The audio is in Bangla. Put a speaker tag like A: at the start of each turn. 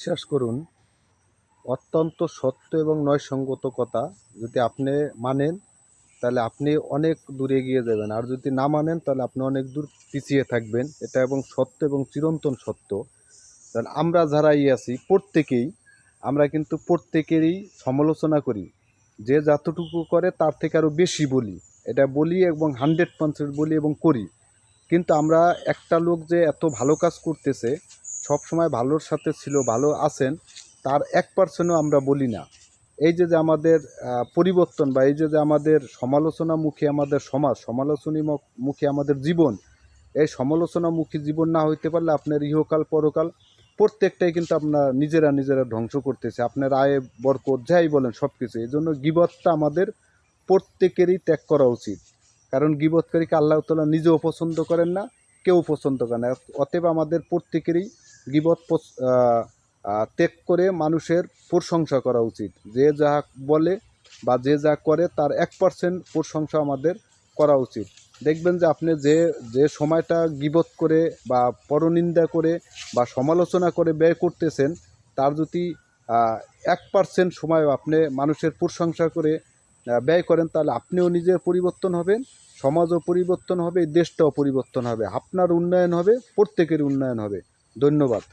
A: বিশ্বাস করুন, অত্যন্ত সত্য এবং নয়সঙ্গত কথা যদি আপনি মানেন, তাহলে আপনি অনেক দূরে এগিয়ে যাবেন। আর যদি না মানেন, তাহলে আপনি অনেক দূর পিছিয়ে থাকবেন। এটা এবং সত্য এবং চিরন্তন সত্য। কারণ আমরা যারা ই আছি, প্রত্যেকেই, আমরা কিন্তু প্রত্যেকেরই সমালোচনা করি। যে যতটুকু করে, তার থেকে আরও বেশি বলি। এটা বলি এবং হান্ড্রেড পার্সেন্ট বলি এবং করি। কিন্তু আমরা একটা লোক যে এত ভালো কাজ করতেছে সব সময় ভালোর সাথে ছিল, ভালো আছেন, তার এক পার্সেন্টও আমরা বলি না। এই যে যে আমাদের পরিবর্তন বা এই যে যে আমাদের সমালোচনামুখী আমাদের সমাজ, সমালোচনামুখী আমাদের জীবন, এই সমালোচনামুখী জীবন না হইতে পারলে আপনার ইহকাল, পরকাল প্রত্যেকটাই কিন্তু আপনার নিজেরা নিজেরা ধ্বংস করতেছে। আপনার আয়ে, বরকত, যাই বলেন সব কিছু এই জন্য গিবতটা আমাদের প্রত্যেকেরই ত্যাগ করা উচিত। কারণ গিবতকারীকে আল্লাহ তালা নিজেও পছন্দ করেন না, কেউ পছন্দ করে না। অতএব আমাদের প্রত্যেকেরই গিবত ত্যাগ করে মানুষের প্রশংসা করা উচিত। যে যা বলে বা যে যা করে তার এক পার্সেন্ট প্রশংসা আমাদের করা উচিত। দেখবেন যে আপনি যে যে সময়টা গিবত করে বা পরনিন্দা করে বা সমালোচনা করে ব্যয় করতেছেন, তার যদি এক পার্সেন্ট সময় আপনি মানুষের প্রশংসা করে ব্যয় করেন, তাহলে আপনিও নিজের পরিবর্তন হবেন, সমাজও পরিবর্তন হবে, দেশটাও পরিবর্তন হবে। আপনার উন্নয়ন হবে, প্রত্যেকের উন্নয়ন হবে। ধন্যবাদ।